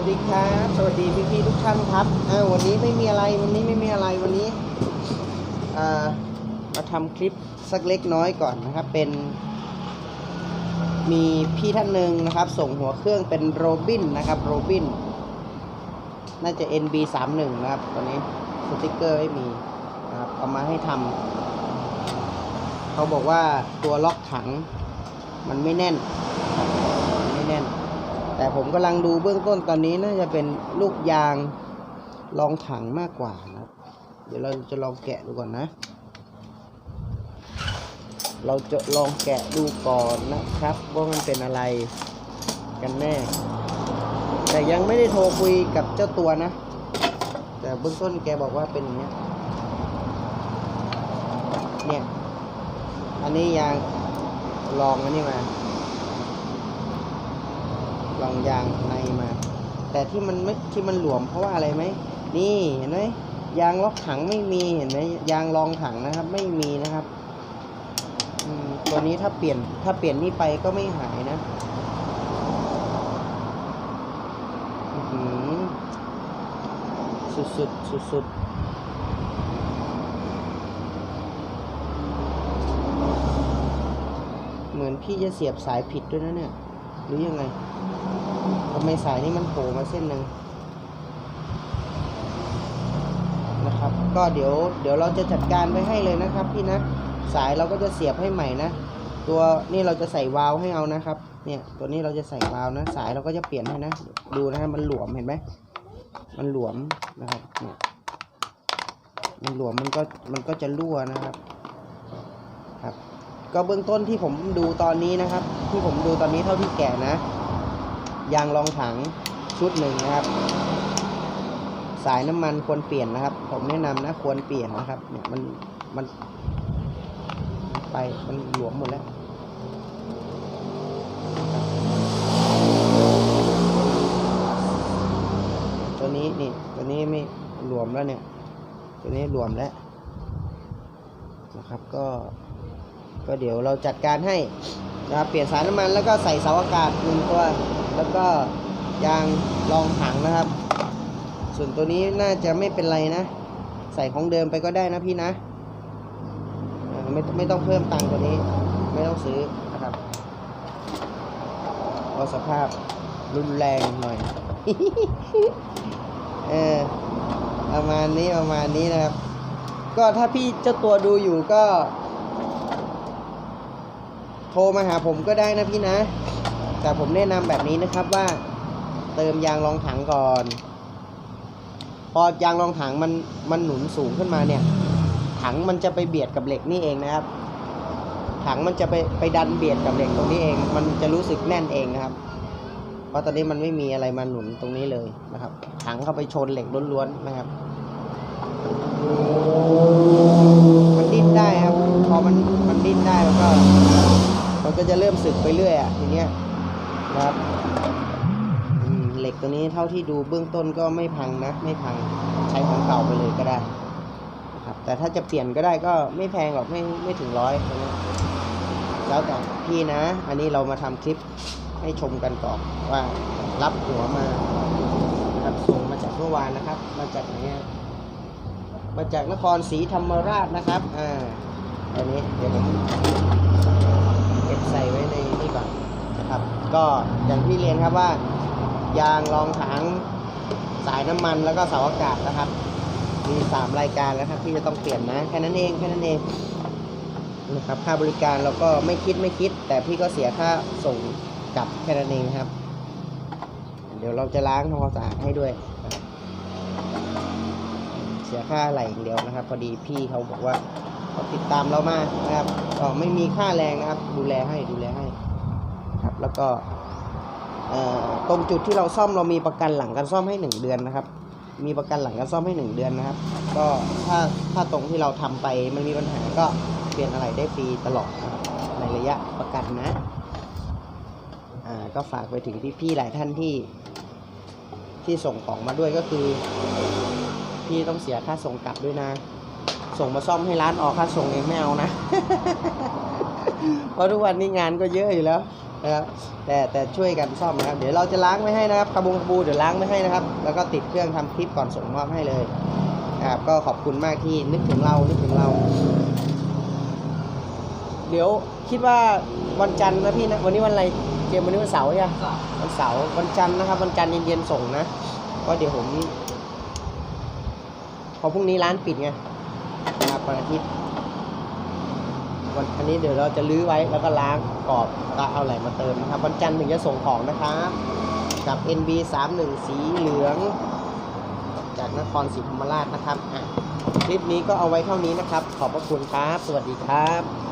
วัสดีครับ สวัสดีพี่พี่ๆทุกท่านครับอ้าววันนี้ไม่มีอะไร วันนี้ไม่มีอะไร วันนี้อ่ามาทำคลิปสักเล็กน้อยก่อนนะครับ เป็น มีพี่ท่านหนึ่งนะครับ ส่งหัวเครื่องเป็นโรบินนะครับโรบิน น่าจะ NB 3 1นะครับ ตอนนี้สติกเกอร์ไม่มีนะครับ เอามาให้ทำเขาบอกว่าตัวล็อกถังมันไม่แน่นมันไม่แน่น แต่ผมกำลังดูเบื้องต้นตอนนี้น่าจะเป็นลูกยางรองถังมากกว่านะเดี๋ยวเราจะลองแกะดูก่อนนะ เราจะลองแกะดูก่อนนะครับ ว่ามันเป็นอะไรกันแน่ แต่ยังไม่ได้โทรคุยกับเจ้าตัวนะ แต่เบื้องต้นแกบอกว่าเป็นอย่างนี้เนี่ย อันนี้ยางลองอันนี้มา ลองยางในมา แต่ที่มันไม่ที่มันหลวมเพราะว่าอะไรไหมนี่เห็นไหมยางล็อกถังไม่มีเห็นไหมยางรองถังนะครับ ไม่มีนะครับตัวนี้ถ้าเปลี่ยนถ้าเปลี่ยนนี่ไปก็ไม่หายนะสุดสุดสุดสุดเหมือนพี่จะเสียบสายผิดด้วยนะเนี่ย หรือยังไง ทำไมสายนี้มันโผล่มาเส้นหนึ่งนะครับ ก็เดี๋ยวเดี๋ยวเราจะจัดการไปให้เลยนะครับ พี่นะ สายเราก็จะเสียบให้ใหม่นะ ตัวนี่เราจะใส่วาล์วให้เอานะครับ เนี่ยตัวนี้เราจะใส่วาล์วนะ สายเราก็จะเปลี่ยนให้นะ ดูนะฮะมันหลวมเห็นไหมมันหลวมนะครับเนี่ยมันหลวมมันก็มันก็จะรั่วนะครับครับ ก็เบื้องต้นที่ผมดูตอนนี้นะครับ ที่ผมดูตอนนี้เท่าที่แกะนะ ยางรองถังชุดหนึ่งนะครับ สายน้ำมันควรเปลี่ยนนะครับ ผมแนะนำนะควรเปลี่ยนนะครับ เนี่ยมันมันมัน ไปมันหลวมหมดแล้วตัวนี้นี่ตัวนี้ไม่หลวมแล้วเนี่ย ตัวนี้หลวมแล้วนะครับก็ก็เดี๋ยวเราจัดการให้ นะครับเปลี่ยนสายน้ำมันแล้วก็ใส่เสาอากาศหนึ่งตัว แล้วก็ยางรองถังนะครับ ส่วนตัวนี้น่าจะไม่เป็นไรนะ ใส่ของเดิมไปก็ได้นะพี่นะไม่ไม่ต้องเพิ่มตังค์ตัวนี้ ไม่ต้องซื้อนะครับเพราะสภาพรุนแรงหน่อยเออประมาณนี้ประมาณนี้นะครับ ก็ถ้าพี่เจ้าตัวดูอยู่ก็ โทรมาหาผมก็ได้นะพี่นะ แต่ผมแนะนำแบบนี้นะครับว่า เติมยางรองถังก่อน พอยางรองถังมันมันหนุนสูงขึ้นมาเนี่ย ถังมันจะไปเบียดกับเหล็กนี่เองนะครับ ถังมันจะไปไปดันเบียดกับเหล็กตรงนี้เอง มันจะรู้สึกแน่นเองนะครับ เพราะตอนนี้มันไม่มีอะไรมาหนุนตรงนี้เลยนะครับ ถังเข้าไปชนเหล็กล้วนๆนะครับ มันดิ้นได้ครับ พอมันมันดิ้นได้แล้วก็ มัน ก็จะเริ่มสึกไปเรื่อยอะทีเนี้ยนะครับเหล็กตัวนี้เท่าที่ดูเบื้องต้นก็ไม่พังนะไม่พังใช้ของเก่าไปเลยก็ได้นะครับแต่ถ้าจะเปลี่ยนก็ได้ก็ไม่แพงหรอกไม่ไม่ถึงร้อยนี้แล้วแต่พี่นะ อันนี้เรามาทำคลิปให้ชมกันก่อนว่ารับหัวมาครับส่งมาจากเมื่อวานนะครับ มาจากไหนอะมาจากนครศรีธรรมราชนะครับอ่าอันนี้เดี๋ยวผม ใส่ไว้ในนี่ก่อนนะครับ ก็อย่างที่เรียนครับว่า ยางรองถังสายน้ำมันแล้วก็เสาอากาศนะครับ มีสามรายการแล้วครับที่จะต้องเปลี่ยนนะแค่นั้นเองแค่นั้นเองนะครับค่าบริการเราก็ไม่คิดไม่คิด แต่พี่ก็เสียค่าส่งกลับแค่นั้นเองครับ เดี๋ยวเราจะล้างทำความสะอาดให้ด้วย เสียค่าอะไรอย่างเดียวนะครับ พอดีพี่เขาบอกว่า ติดตามเรามานะครับก็ไม่มีค่าแรงนะครับ ดูแลให้ดูแลให้ครับ แล้วก็ตรงจุดที่เราซ่อมเรามีประกันหลังการซ่อมให้หนึ่งเดือนนะครับ มีประกันหลังการซ่อมให้หนึ่งเดือนนะครับ ก็ถ้าถ้าตรงที่เราทำไปมันมีปัญหาก็เปลี่ยนอะไรได้ฟรีตลอดในระยะประกันนะอ่าก็ฝากไปถึงพี่ๆหลายท่านที่ที่ส่งของมาด้วยก็คือ พี่ต้องเสียค่าส่งกลับด้วยนะ ส่งมาซ่อมให้ร้านออกค่าส่งเองไม่เอานะ เพราะทุกวันนี้งานก็เยอะอยู่แล้วนะครับแต่แต่ช่วยกันซ่อมนะครับ เดี๋ยวเราจะล้างไม่ให้นะครับกระบุงกระบูเดี๋ยวล้างไม่ให้นะครับ แล้วก็ติดเครื่องทำคลิปก่อนส่งมอบให้เลยนะครับก็ขอบคุณมากที่นึกถึงเรานึกถึงเรา เดี๋ยวคิดว่าวันจันทร์นะพี่นะวันนี้วันอะไรเกมวันนี้วันเสาร์ใช่ไหมวันเสาร์วันจันทร์นะครับ วันจันทร์เย็นๆส่งนะเพราะเดี๋ยวผมเพอพรุ่งนี้ร้านปิดไง วันอาทิตย์วันอันนี้เดี๋ยวเราจะลื้อไว้แล้วก็ล้างกรอบก็เอาไหลมาเติมนะครับ วันจันทร์ถึงจะส่งของนะครับกับ NB 3 1สีเหลือง จากนครศรีธรรมราชนะครับอะคลิปนี้ก็เอาไว้เท่านี้นะครับ ขอบพระคุณครับ สวัสดีครับ